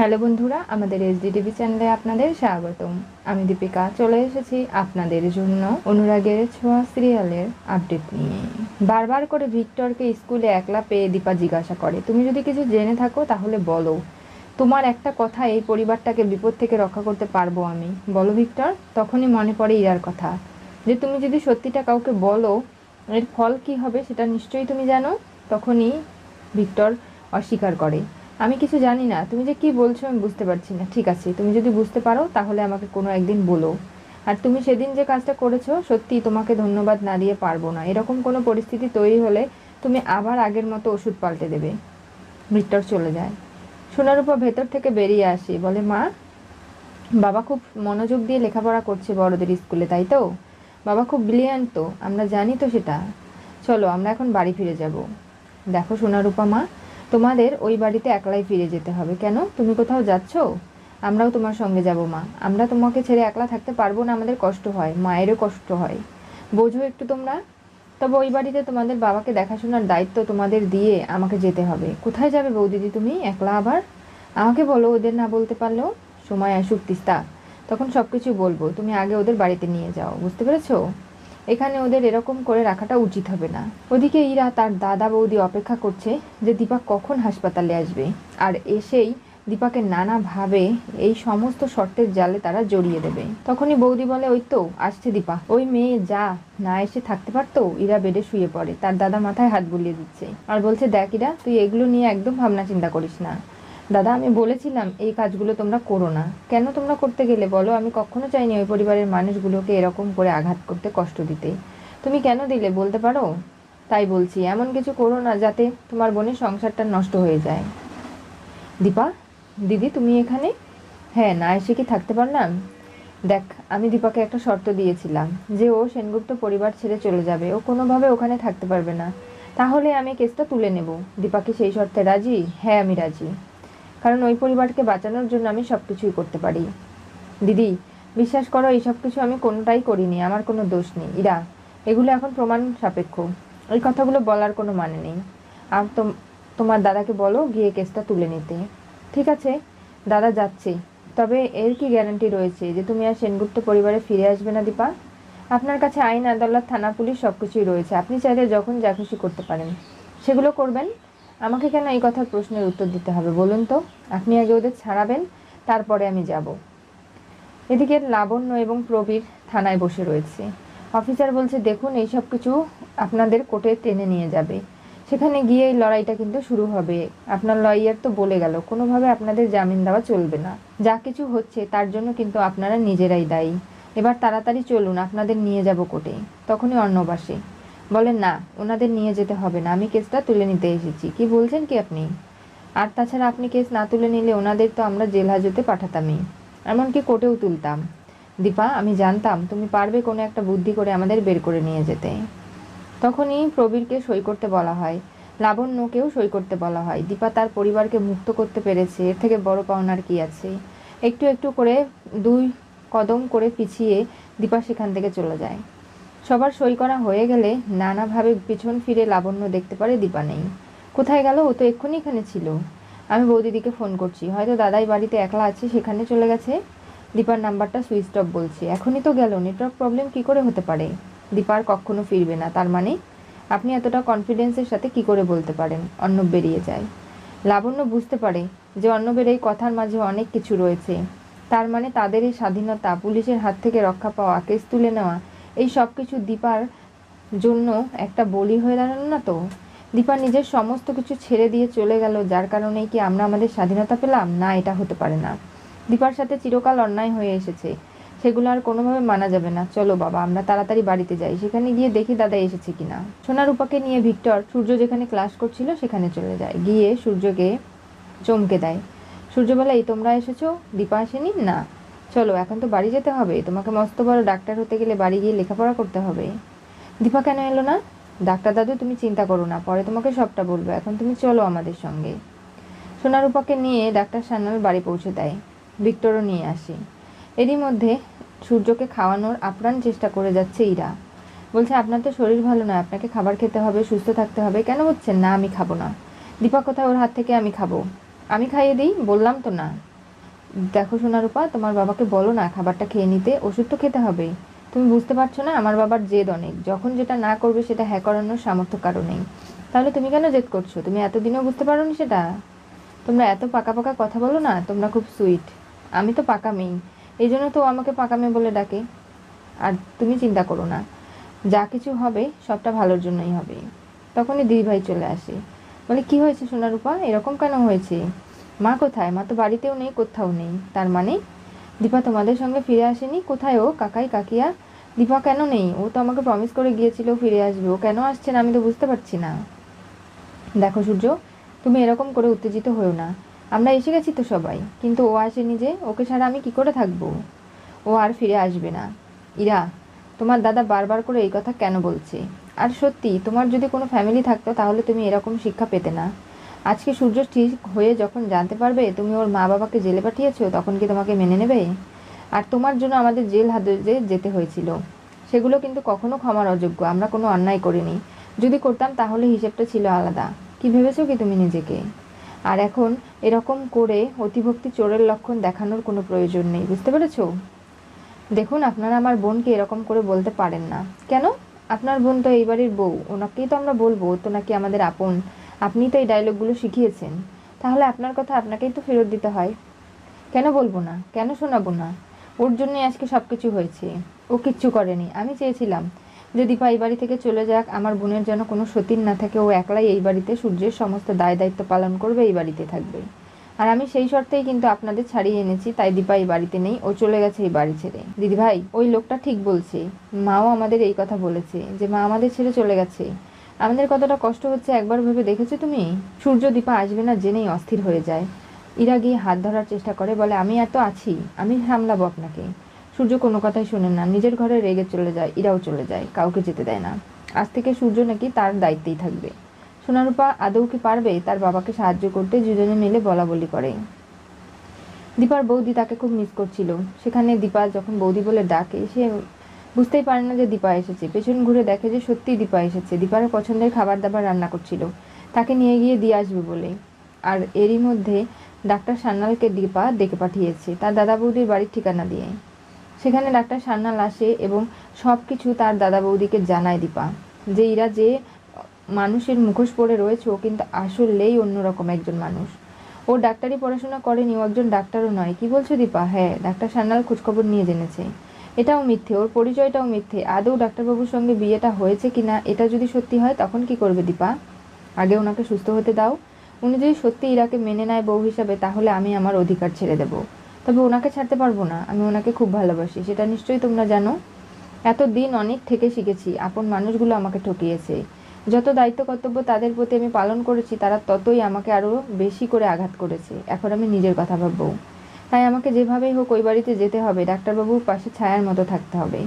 Hello বন্ধুরা, আমাদের SD TV চ্যানেলে আপনাদের স্বাগতম। আমি দীপিকা, চলে এসেছি আপনাদের জন্য অনুরাগের ছোঁয়া সিরিয়ালের আপডেট নিয়ে। বারবার করে ভিক্টরকে স্কুলে একলা পেয়ে দীপা জিজ্ঞাসা করে, তুমি যদি কিছু জেনে থাকো তাহলে বলো। তোমার একটা কথা এই পরিবারটাকে বিপদ থেকে রক্ষা করতে পারব আমি। বলো ভিক্টর, তখনই মনে পড়ে ইরার কথা। যে তুমি যদি সত্যিটা কাউকে বলো, এর ফল কি হবে সেটা নিশ্চয়ই তুমি জানো? তখনই ভিক্টর অস্বীকার করে। আমি কিছু জানি না। তুমি যে কি বলছো আমি বুঝতে পারছি না। ঠিক আছে, তুমি যদি বুঝতে পারো, তাহলে আমাকে কোনো একদিন বলো। আর তুমি সেদিন যে কাজটা করেছ, সত্যি তোমাকে ধন্যবাদ না দিয়ে পারব না। এরকম কোনো পরিস্থিতি তৈরি হলে তুমি আবার আগের মতো ওষুধ পাল্টে দেবে। ভিক্টর চলে যায়। সোনার উপর ভেতর থেকে বেরিয়ে আসি। বলে, মা, বাবা খুব মনোযোগ দিয়ে লেখাপড়া করছে বড়দের স্কুলে, তাই তো? বাবা খুব ব্রিলিয়ান্ট তো, আমরা জানি তো সেটা। চলো, আমরা এখন বাড়ি ফিরে যাব। দেখো সোনারূপা মা তোমাদের ওই বাড়িতে একলাই ফিরে যেতে হবে। কেন? তুমি কোথাও যাচ্ছ? আমরাও তোমার সঙ্গে যাব, মা। আমরা তোমাকে ছেড়ে একলা থাকতে পারব না, আমাদের কষ্ট হয়, মায়েরও কষ্ট হয়। বোঝো একটু তোমরা? তবে ওই বাড়িতে তোমাদের বাবাকে দেখাশোনার দায়িত্ব তোমাদের দিয়ে আমাকে যেতে হবে। কোথায় যাবে বৌদিদি তুমি? একলা আবার? আমাকে বলো, ওদের না বলতে পারলেও সময় আসুক তিস্তা। তখন সব কিছু বলব। তুমি আগে ওদের বাড়িতে নিয়ে যাও। বুঝতে পেরেছ? এখানে ওদের এরকম করে রাখাটা উচিত হবে না। ওদিকে ইরা তার দাদা বৌদি অপেক্ষা করছে যে দীপা কখন হাসপাতালে আসবে। আর এসেই দীপাকে নানাভাবে এই সমস্ত শর্তের জালে তারা জড়িয়ে দেবে। তখনই বৌদি বলে, ওই তো, আসছে দীপা। ওই মেয়ে যা, না এসে থাকতে পারতো ইরা বেডে শুয়ে পড়ে। তার দাদা মাথায় হাত বুলিয়ে দিচ্ছে। আর বলছে, দেখ ইরা, তুই এগুলো নিয়ে একদম ভাবনা চিন্তা করিস না। দাদা, আমি বলেছিলাম এই কাজগুলো তোমরা করো না। কেন তোমরা করতে গেলে বলো? আমি কখনো চাইনি ওই পরিবারের মানুষগুলোকে এরকম করে আঘাত করতে কষ্ট দিতে। তুমি কেন দিলে বলতে পারো? তাই বলছি, এমন কিছু করো না যাতে তোমার বোনের সংসারটা নষ্ট হয়ে যায়। দীপা, দিদি, তুমি এখানে? হ্যাঁ না এসে কি থাকতে পারলাম? দেখ, আমি দীপাকে একটা শর্ত দিয়েছিলাম যে ও সেনগুপ্ত পরিবার ছেড়ে চলে যাবে। ও কোনোভাবে ওখানে থাকতে পারবে না। তাহলে আমি কেসটা তুলে নেব। দীপাকে সেই শর্তে রাজি? হ্যাঁ আমি রাজি। কারণ ওই পরিবারকে বাঁচানোর জন্য আমি সব কিছুই করতে পারি। দিদি, বিশ্বাস করো, এই সব কিছু আমি কোনোটাই করিনি, আমার কোনো দোষ নেই। ইরা, এগুলো এখন প্রমাণ সাপেক্ষ। এই কথাগুলো বলার কোনো মানে নেই। আর তোম তোমার দাদাকে বলো, গিয়ে কেসটা তুলে নিতে। ঠিক আছে, দাদা যাচ্ছে। তবে এর কি গ্যারান্টি রয়েছে যে তুমি আর সেনগুপ্ত পরিবারে ফিরে আসবে না, দীপা? আপনার কাছে আইন, আদালত, থানা, পুলিশ সব কিছুই রয়েছে। আপনি চাইলে যখন যা খুশি করতে পারেন। সেগুলো করবেন। আমাকে কেন এই কথার প্রশ্নের উত্তর দিতে হবে বলুন তো? আপনি আগে ওদের ছাড়াবেন, তারপরে আমি যাব। এদিকে লাবণ্য এবং প্রবীর থানায় বসে রয়েছে। অফিসার বলছে, দেখুন, এই সব কিছু আপনাদের কোর্টে টেনে নিয়ে যাবে। সেখানে গিয়ে এই লড়াইটা কিন্তু শুরু হবে। আপনার লয়ার তো বলে গেল, কোনোভাবে আপনাদের জামিন দেওয়া চলবে না। যা কিছু হচ্ছে, তার জন্য কিন্তু আপনারা নিজেরাই দায়ী। এবার তাড়াতাড়ি চলুন, আপনাদের নিয়ে যাব কোর্টে। তখনই অর্ণবাসে বলেন না, ওনাদের নিয়ে যেতে হবে না, আমি কেসটা তুলে নিতে এসেছি। কি বলছেন কি আপনি? আর তাছাড়া আপনি কেস না তুলে নিলে ওনাদের তো আমরা জেল হাজতে পাঠাতামই। এমনকি কোর্টেও তুলতাম। দীপা, আমি জানতাম তুমি পারবে কোনো একটা বুদ্ধি করে আমাদের বের করে নিয়ে যেতে। তখনই প্রবীরকে সই করতে বলা হয়, লাবণ্যকেও সই করতে বলা হয়। দীপা তার পরিবারকে মুক্ত করতে পেরেছে, এর থেকে বড় পাওনার কি আছে? একটু একটু করে দুই কদম করে পিছিয়ে দীপা সেখান থেকে চলে যায়। সবার সই করা হয়ে গেলে নানাভাবে পিছন ফিরে লাবণ্য দেখতে পারে দীপা নেই। কোথায় গেল? ও তো এক্ষুনি এখানে ছিল। আমি বৌদিদিকে ফোন করছি। হয়তো দাদাই বাড়িতে একলা আছে, সেখানে চলে গেছে। দীপার নাম্বারটা সুইচ অফ বলছে। এখনই তো গেল। নেটওয়ার্ক প্রবলেম কি করে হতে পারে? দীপার কখনো ফিরবে না। তার মানে আপনি এতটা কনফিডেন্সের সাথে কি করে বলতে পারেন? অন্য বেরিয়ে যায়। লাবণ্য বুঝতে পারে যে অন্নবের এই কথার মাঝে অনেক কিছু রয়েছে। তার মানে তাদের এই স্বাধীনতা পুলিশের হাত থেকে রক্ষা পাওয়া কেস তুলে নেওয়া এই সব কিছু দীপার জন্য একটা বলি হয়ে দাঁড়ানো না তো? দীপা নিজের সমস্ত কিছু ছেড়ে দিয়ে চলে গেল, যার কারণেই কি আমরা আমাদের স্বাধীনতা পেলাম? না, এটা হতে পারে না। দীপার সাথে চিরকাল অন্যায় হয়ে এসেছে। সেগুলো আর কোনোভাবে মানা যাবে না। চলো বাবা, আমরা তাড়াতাড়ি বাড়িতে যাই। সেখানে গিয়ে দেখি দাদা এসেছে কিনা। সোনার উপাকে নিয়ে ভিক্টর, সূর্য যেখানে ক্লাস করছিল সেখানে চলে যায়। গিয়ে সূর্যকে চমকে দেয়। সূর্য বলে এই তোমরা এসেছ? দীপা আসেনি? না। চলো, এখন তো বাড়ি যেতে হবে। তোমাকে মস্ত বড় ডাক্তার হতে গেলে বাড়ি গিয়ে লেখাপড়া করতে হবে। দীপা কেন এলো না? ডাক্তার দাদু, তুমি চিন্তা করো না, পরে তোমাকে সবটা বলব। এখন তুমি চলো আমাদের সঙ্গে। সোনারূপাকে নিয়ে ডাক্তার সান্যাল বাড়ি পৌঁছে দেয়। ভিক্টরও নিয়ে আসে। এরই মধ্যে সূর্যকে খাওয়ানোর আপ্রাণ চেষ্টা করে যাচ্ছে ইরা। বলছে, আপনার তো শরীর ভালো নয়, আপনাকে খাবার খেতে হবে, সুস্থ থাকতে হবে। কেন বলছেন, না, আমি খাব না। দীপা, কোথায়? ওর হাত থেকে আমি খাব। আমি খাইয়ে দিই? বললাম তো না। দেখো সোনারূপা, তোমার বাবাকে বলো না খাবারটা খেয়ে নিতে, ওষুধ তো খেতে হবে তুমি বুঝতে পারছ না, আমার বাবার জেদ অনেক। যখন যেটা না করবে সেটা হ্যাঁ করানোর সামর্থ্য কারও নেই। তাহলে তুমি কেন জেদ করছ? তুমি এতদিনেও বুঝতে পারোনি সেটা? তোমরা এত পাকা পাকা কথা বলো না, তোমরা খুব সুইট। আমি তো পাকা মেয়ে এই জন্য তো আমাকে পাকা মেয়ে বলে ডাকে। আর তুমি চিন্তা করো না, যা কিছু হবে সবটা ভালোর জন্যই হবে। তখনই দিদিভাই চলে আসে। বলে, কি হয়েছে সোনারূপা? এরকম কেন হয়েছে? মা কোথায়? মা তো বাড়িতেও নেই, কোথাও নেই। তার মানে দীপা তোমাদের সঙ্গে ফিরে আসেনি? কোথায় ও? কাকাই, কাকিয়া? দীপা কেন নেই? ও তো আমাকে প্রমিস করে গিয়েছিল ফিরে আসবে। ও কেন আসছে না আমি তো বুঝতে পারছি না। দেখো সূর্য, তুমি এরকম করে উত্তেজিত হয়েও না। আমরা এসে গেছি তো সবাই। কিন্তু ও আসেনি যে, ওকে ছাড়া আমি কি করে থাকব? ও আর ফিরে আসবে না। ইরা, তোমার দাদা বারবার করে এই কথা কেন বলছে? আর সত্যি, তোমার যদি কোনো ফ্যামিলি থাকতো, তাহলে তুমি এরকম শিক্ষা পেতে না। আজকে সূর্য ঠিক হয়ে যখন জানতে পারবে তুমি ওর মা বাবাকে জেলে পাঠিয়েছো, তখন কি তোমাকে মেনে নেবে? আর তোমার জন্য আমাদের জেল হাজতে যেতে হয়েছিল। সেগুলো কিন্তু কখনো ক্ষমার অযোগ্য, আমরা কোনো অন্যায় করিনি। যদি করতাম তাহলে হিসেবটা ছিল আলাদা। কি ভেবেছো কি তুমি নিজেকে? আর এখন এরকম করে অতিভক্তি চোরের লক্ষণ দেখানোর কোনো প্রয়োজন নেই, বুঝতে পেরেছ? দেখুন, আপনারা আমার বোনকে এরকম করে বলতে পারেন না। কেন? আপনার বোন তো এই বাড়ির বউ, ওনাকেই তো আমরা বলব তো নাকি আমাদের আপন। আপনি তো এই ডায়লগগুলো শিখিয়েছেন। তাহলে আপনার কথা আপনাকেই তো ফেরত দিতে হয়। কেন বলব না? কেন শোনাবো না? ওর জন্যই আজকে সব কিছু হয়েছে। ও কিচ্ছু করেনি। আমি চেয়েছিলাম যে দীপা এই বাড়ি থেকে চলে যাক, আমার বোনের যেন কোনো সতীন না থাকে, ও একলাই এই বাড়িতে সূর্যের সমস্ত দায় দায়িত্ব পালন করবে, এই বাড়িতে থাকবে। আর আমি সেই শর্তেই কিন্তু আপনাদের ছাড়িয়ে এনেছি, তাই দীপা এই বাড়িতে নেই, ও চলে গেছে এই বাড়ি ছেড়ে। দিদিভাই, ওই লোকটা ঠিক বলছে। মাও আমাদের এই কথা বলেছে, যে মা আমাদের ছেড়ে চলে গেছে। আমাদের কতটা কষ্ট হচ্ছে একবার ভেবে দেখেছ তুমি? সূর্য দীপা আসবে না জেনেই অস্থির হয়ে যায়। ইরা গিয়ে হাত ধরার চেষ্টা করে, বলে, আমি এত আছি, আমি সামলাবো আপনাকে। সূর্য কোনো কথাই শোনে না, নিজের ঘরে রেগে চলে যায়, ইরাও চলে যায়, কাউকে যেতে দেয় না। আজ থেকে সূর্য নাকি তার দায়িত্বেই থাকবে। সোনারূপা আদৌ কি পারবে তার বাবাকে সাহায্য করতে, দুজনে মিলে বলা বলি করে। দীপার বৌদি তাকে খুব মিস করছিল। সেখানে দীপা যখন বৌদি বলে ডাকে, সে বুঝতেই পারে না যে দীপা এসেছে। পেছন ঘুরে দেখে যে সত্যিই দীপা এসেছে। দীপার পছন্দের খাবার দাবার রান্না করছিল। তাকে নিয়ে গিয়ে দিয়ে আসবে বলে আর এরই মধ্যে ডাক্তার সান্যালকে দীপা ডেকে পাঠিয়েছে, তার দাদা বৌদির বাড়ির ঠিকানা দিয়ে সেখানে ডাক্তার সান্যাল আসে এবং সব কিছু তার দাদা বৌদিকে জানায় দীপা। যে এরা যে মানুষের মুখোশ পড়ে রয়েছে, ও কিন্তু আসলেই অন্যরকম একজন মানুষ। ও ডাক্তারি পড়াশোনা করেনি, ও একজন ডাক্তারও নয়। কি বলছো দীপা? হ্যাঁ ডাক্তার সান্যাল খোঁজখবর নিয়ে জেনেছে। এটাও মিথ্যে, ওর পরিচয়টাও মিথ্যে। আদৌ ডাক্তারবাবুর সঙ্গে বিয়েটা হয়েছে কিনা, এটা যদি সত্যি হয়, তখন কি করবে দীপা? আগে ওনাকে সুস্থ হতে দাও। উনি যদি সত্যি ইরাকে মেনে নেয় বউ হিসাবে, তাহলে আমি আমার অধিকার ছেড়ে দেব। তবে ওনাকে ছাড়তে পারব না। আমি ওনাকে খুব ভালোবাসি। সেটা নিশ্চয়ই তোমরা জানো। এত দিন অনেক থেকে শিখেছি। আপন মানুষগুলো আমাকে ঠকিয়েছে। যত দায়িত্ব, কর্তব্য তাদের প্রতি আমি পালন করেছি, তারা ততই আমাকে আরও বেশি করে আঘাত করেছে। এখন আমি নিজের কথা ভাববো। তাই আমাকে যেভাবেই হোক ওই বাড়িতে যেতে হবে। ডাক্তারবাবুর পাশে ছায়ার মতো থাকতে হবে।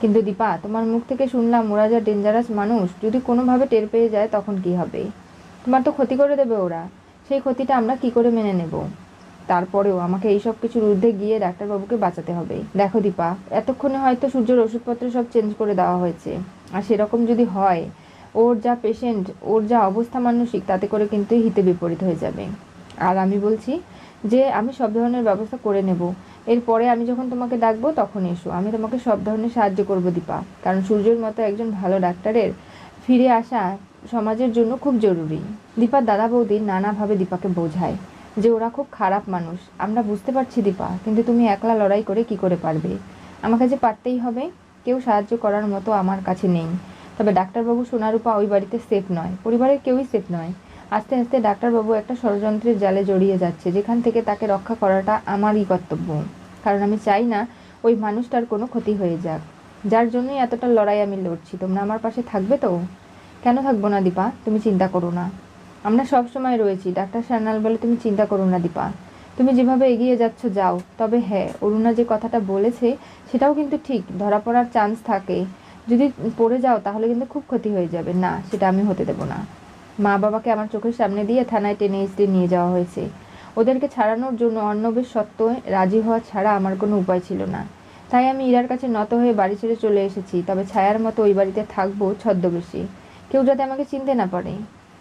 কিন্তু দীপা, তোমার মুখ থেকে শুনলাম ওরা যা ডেঞ্জারাস মানুষ, যদি কোনোভাবে টের পেয়ে যায় তখন কি হবে? তোমার তো ক্ষতি করে দেবে ওরা। সেই ক্ষতিটা আমরা কি করে মেনে নেব? তারপরেও আমাকে এই সব কিছুর ঊর্ধ্বে গিয়ে ডাক্তারবাবুকে বাঁচাতে হবে। দেখো দীপা, এতক্ষণে হয়তো সূর্যের ওষুধপত্র সব চেঞ্জ করে দেওয়া হয়েছে। আর সেরকম যদি হয়, ওর যা পেশেন্ট ওর যা অবস্থা মানসিক, তাতে করে কিন্তু হিতে বিপরীত হয়ে যাবে। আর আমি বলছি যে আমি সব ধরনের ব্যবস্থা করে নেব। এরপরে আমি যখন তোমাকে ডাকবো, তখন এসো। আমি তোমাকে সব ধরনের সাহায্য করব, দীপা। কারণ সূর্যের মতো একজন ভালো ডাক্তারের ফিরে আসা সমাজের জন্য খুব জরুরি। দীপার দাদা বৌদি নানাভাবে দীপাকে বোঝায় যে ওরা খুব খারাপ মানুষ। আমরা বুঝতে পারছি, দীপা, কিন্তু তুমি একলা লড়াই করে কি করে পারবে? আমাকে যে পারতেই হবে, কেউ সাহায্য করার মতো আমার কাছে নেই। তবে ডাক্তারবাবু সোনারূপা ওই বাড়িতে সেফ নয়। পরিবারের কেউই সেফ নয়। আস্তে আস্তে ডাক্তারবাবু একটা ষড়যন্ত্রের জালে জড়িয়ে যাচ্ছে, যেখান থেকে তাকে রক্ষা করাটা আমারই কর্তব্য। কারণ আমি চাই না ওই মানুষটার কোনো ক্ষতি হয়ে যাক। যার জন্যই এতটা লড়াই আমি লড়ছি, তোমরা আমার পাশে থাকবে তো? কেন থাকব না দীপা? তুমি চিন্তা করো না। আমরা সব সময় রয়েছি, ডাক্তার সান্যাল বলে তুমি চিন্তা করো না দীপা। তুমি যেভাবে এগিয়ে যাচ্ছ, যাও। তবে হ্যাঁ অরুণা যে কথাটা বলেছে, সেটাও কিন্তু ঠিক। ধরা পড়ার চান্স থাকে। যদি পড়ে যাও, তাহলে কিন্তু খুব ক্ষতি হয়ে যাবে। না, সেটা আমি হতে দেবো না। মা বাবাকে আমার চোখের সামনে দিয়ে থানায় টেনে এসে নিয়ে যাওয়া হয়েছে। ওদেরকে ছাড়ানোর জন্য অর্ণবের সত্ত্বেও রাজি হওয়া ছাড়া আমার কোনো উপায় ছিল না। তাই আমি ইরার কাছে নত হয়ে বাড়ি ছেড়ে চলে এসেছি, তবে ছায়ার মতো ওই বাড়িতে থাকব ছদ্মবেশী। কেউ যাতে আমাকে চিনতে না পারে।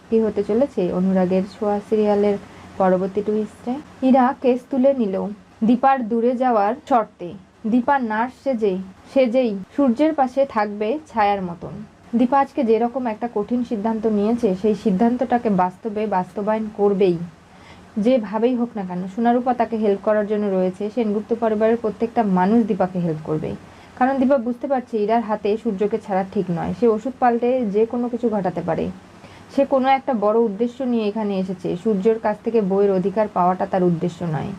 কি হতে চলেছে? অনুরাগের ছোঁয়া সিরিয়ালের পরবর্তী টুইস্টে ইরা কেস তুলে নিল। দীপার দূরে যাওয়ার শর্তে। দীপা নার্স সেজে, সেজেই সূর্যের পাশে থাকবে ছায়ার মতন। দীপা আজকে যেরকম একটা কঠিন সিদ্ধান্ত নিয়েছে, সেই সিদ্ধান্তটাকে বাস্তবে বাস্তবায়ন করবেই। যেভাবেই হোক না কেন, সোনারূপা তাকে হেল্প করার জন্য রয়েছে, সেনগুপ্ত পরিবারের প্রত্যেকটা মানুষ দীপাকে হেল্প করবেই। কারণ দীপা বুঝতে পারছে, ইরার হাতে সূর্যকে ছাড়া ঠিক নয়। সে ওষুধ পাল্টে যে কোনো কিছু ঘটাতে পারে। সে কোনো একটা বড় উদ্দেশ্য নিয়ে এখানে এসেছে। সূর্যর কাছ থেকে বইয়ের অধিকার পাওয়াটা তার উদ্দেশ্য নয়।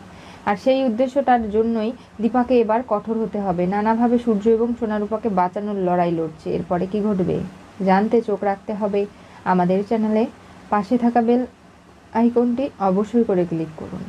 আর সেই উদ্দেশ্যটার জন্যই দীপাকে এবার কঠোর হতে হবে। নানাভাবে সূর্য এবং সোনারূপাকে বাঁচানোর লড়াই লড়ছে। এরপরে কি ঘটবে? জানতে চোখ রাখতে হবে আমাদের চ্যানেলে। পাশে থাকা বেল আইকনটি অবশ্যই করে ক্লিক করুন।